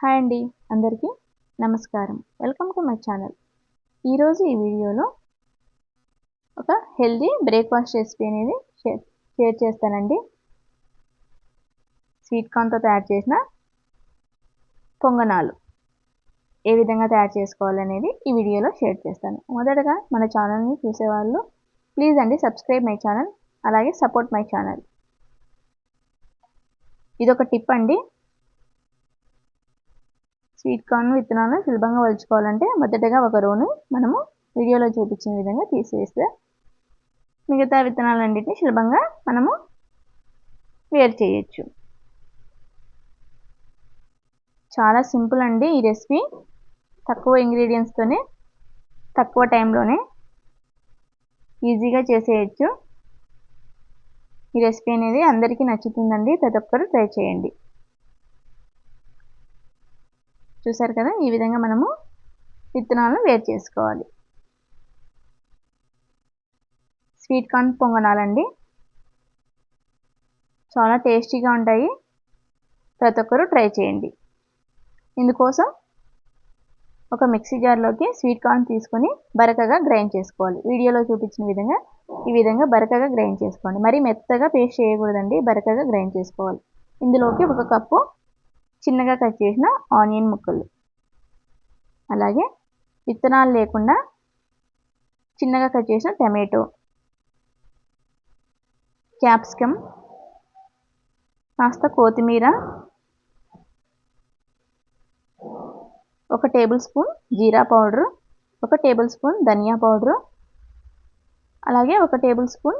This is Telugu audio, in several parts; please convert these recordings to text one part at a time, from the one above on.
హాయ్ అండి అందరికీ నమస్కారం. Welcome to my channel. ఈరోజు ఈ వీడియోలో ఒక హెల్దీ బ్రేక్ఫాస్ట్ రెసిపీ అనేది షేర్ షేర్ చేస్తానండి. స్వీట్ కార్న్తో తయారు చేసిన పొంగనాలు. ఏ విధంగా తయారు చేసుకోవాలనేది ఈ వీడియోలో షేర్ చేస్తాను. మొదటగా మన ఛానల్ని చూసేవాళ్ళు ప్లీజ్ అండి సబ్స్క్రైబ్ మై ఛానల్ అలాగే సపోర్ట్ మై ఛానల్. ఇదొక టిప్ అండి. స్వీట్ కార్న్ విత్తనాలను సులభంగా వలుచుకోవాలంటే మొదటగా ఒక రోని మనము వీడియోలో చూపించిన విధంగా తీసేస్తే మిగతా విత్తనాలన్నింటినీ సులభంగా మనము వేరు చేయొచ్చు. చాలా సింపుల్ అండి ఈ రెసిపీ. తక్కువ ఇంగ్రీడియంట్స్తోనే తక్కువ టైంలోనే ఈజీగా చేసేయచ్చు. ఈ రెసిపీ అనేది అందరికీ నచ్చుతుందండి. ప్రతి ఒక్కరు ట్రై చేయండి. చూసారు కదా? ఈ విధంగా మనము విత్తనాలను వేరు చేసుకోవాలి. స్వీట్ కార్న్ పొంగనాలండి. చాలా టేస్టీగా ఉంటాయి. ప్రతి ఒక్కరు ట్రై చేయండి. ఇందుకోసం ఒక మిక్సీ జార్లోకి స్వీట్ కార్న్ తీసుకొని బరకగా గ్రైండ్ చేసుకోవాలి. వీడియోలో చూపించిన విధంగా ఈ విధంగా బరకగా గ్రైండ్ చేసుకోండి. మరి మెత్తగా పేస్ట్ చేయకూడదండి. బరకగా గ్రైండ్ చేసుకోవాలి. ఇందులోకి ఒక కప్పు చిన్నగా కట్ చేసిన ఆనియన్ ముక్కలు. అలాగే విత్తనాలు లేకుండా చిన్నగా కట్ చేసిన టమాటో. క్యాప్సికమ్. కాస్త కొత్తిమీర. ఒక టేబుల్ స్పూన్ జీరా పౌడరు. ఒక టేబుల్ స్పూన్ ధనియా పౌడరు. అలాగే ఒక టేబుల్ స్పూన్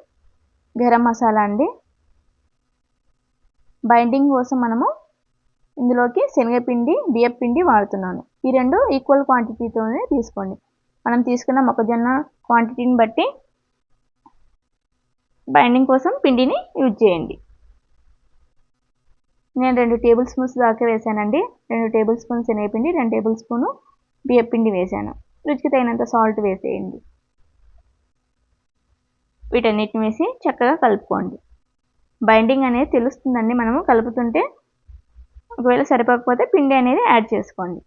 గరం మసాలా అండి. బైండింగ్ కోసం మనము ఇందులోకి శనగపిండి బియ్యపిండి వాడుతున్నాను. ఈ రెండు ఈక్వల్ క్వాంటిటీతోనే తీసుకోండి. మనం తీసుకున్న మొక్కజొన్న క్వాంటిటీని బట్టి బైండింగ్ కోసం పిండిని యూజ్ చేయండి. నేను రెండు టేబుల్ స్పూన్స్ దాకా వేసానండి. రెండు టేబుల్ స్పూన్ శనగపిండి రెండు టేబుల్ స్పూను బియ్యపిండి వేసాను. రుచికి తగినంత సాల్ట్ వేసేయండి. వీటన్నిటిని వేసి చక్కగా కలుపుకోండి. బైండింగ్ అనేది తెలుస్తుందండి. మనము కలుపుతుంటే ఒకవేళ సరిపోకపోతే పిండి అనేది యాడ్ చేసుకోండి.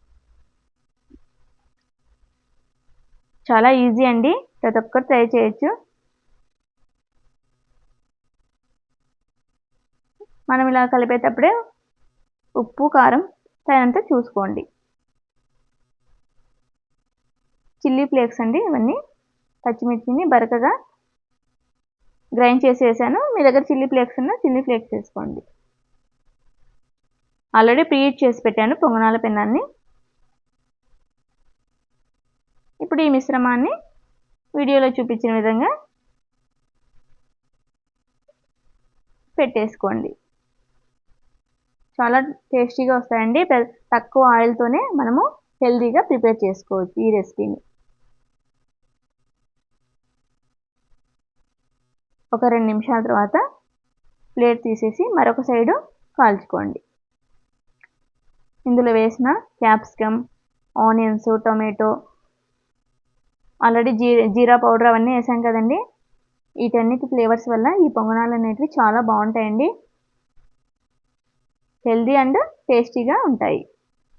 చాలా ఈజీ అండి. ప్రతి ఒక్కరు ట్రై చేయొచ్చు. మనం ఇలా కలిపేటప్పుడే ఉప్పు కారం తగినంత చూసుకోండి. చిల్లీ ఫ్లేక్స్ అండి ఇవన్నీ. పచ్చిమిర్చిని బరకగా గ్రైండ్ చేసి వేసాను మీ దగ్గర చిల్లీ ఫ్లేక్స్ ఉన్న చిల్లీ ఫ్లేక్స్ వేసుకోండి. ఆల్రెడీ ప్రీహీట్ చేసి పెట్టాను పొంగనాల పెనాన్ని ఇప్పుడు ఈ మిశ్రమాన్ని వీడియోలో చూపించిన విధంగా పెట్టేసుకోండి. చాలా టేస్టీగా వస్తాయండి. తక్కువ ఆయిల్తోనే మనము హెల్తీగా ప్రిపేర్ చేసుకోవచ్చు ఈ రెసిపీని. ఒక రెండు నిమిషాల తర్వాత ప్లేట్ తీసేసి మరొక సైడు కాల్చుకోండి. ఇందులో వేసిన క్యాప్సికమ్ ఆనియన్స్ టొమాటో ఆల్రెడీ జీ జీరా పౌడర్ అవన్నీ వేసాం కదండి. వీటన్నిటి ఫ్లేవర్స్ వల్ల ఈ పొంగనాలు అనేటివి చాలా బాగుంటాయండి. హెల్దీ అండ్ టేస్టీగా ఉంటాయి.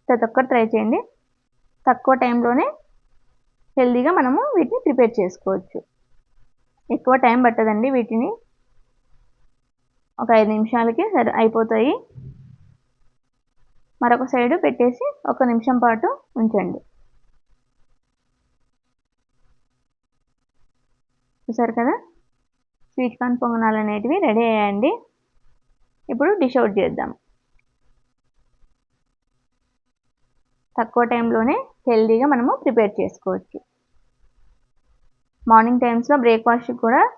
ప్రతి ఒక్కరు ట్రై చేయండి. తక్కువ టైంలోనే హెల్దీగా మనము వీటిని ప్రిపేర్ చేసుకోవచ్చు. ఎక్కువ టైం పట్టదండి వీటిని. ఒక ఐదు నిమిషాలకి అయిపోతాయి. మరొక సైడు పెట్టేసి ఒక నిమిషం పాటు ఉంచండి. చూసారు కదా? స్వీట్ కార్న్ పొంగనాలు అనేటివి రెడీ అయ్యాయండి. ఇప్పుడు డిష్ అవుట్ చేద్దాం. తక్కువ టైంలోనే హెల్దీగా మనము ప్రిపేర్ చేసుకోవచ్చు. మార్నింగ్ టైమ్స్లో బ్రేక్ఫాస్ట్ కూడా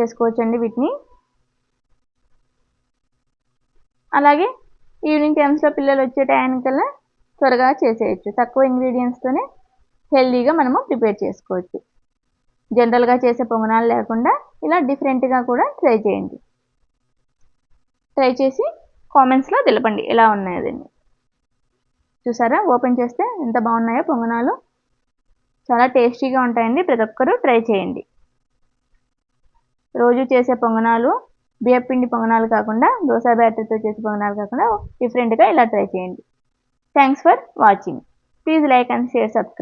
చేసుకోవచ్చండి వీటిని. అలాగే ఈవినింగ్ టైమ్స్లో పిల్లలు వచ్చే టైంకల్లా త్వరగా చేసేయచ్చు. తక్కువ ఇంగ్రీడియంట్స్తోనే హెల్దీగా మనము ప్రిపేర్ చేసుకోవచ్చు. జనరల్గా చేసే పొంగనాలు లేకుండా ఇలా డిఫరెంట్గా కూడా ట్రై చేయండి. ట్రై చేసి కామెంట్స్లో తెలపండి ఎలా ఉన్నాయదండి చూసారా? ఓపెన్ చేస్తే ఎంత బాగున్నాయో పొంగనాలు. చాలా టేస్టీగా ఉంటాయండి. ప్రతి ఒక్కరూ ట్రై చేయండి. రోజు చేసే పొంగనాలు బియ్యపిండి పొంగనాలు కాకుండా దోశ బ్యాటర్తో చేసే పొంగనాలు కాకుండా డిఫరెంట్గా ఇలా ట్రై చేయండి. Thanks for watching please like and share subscribe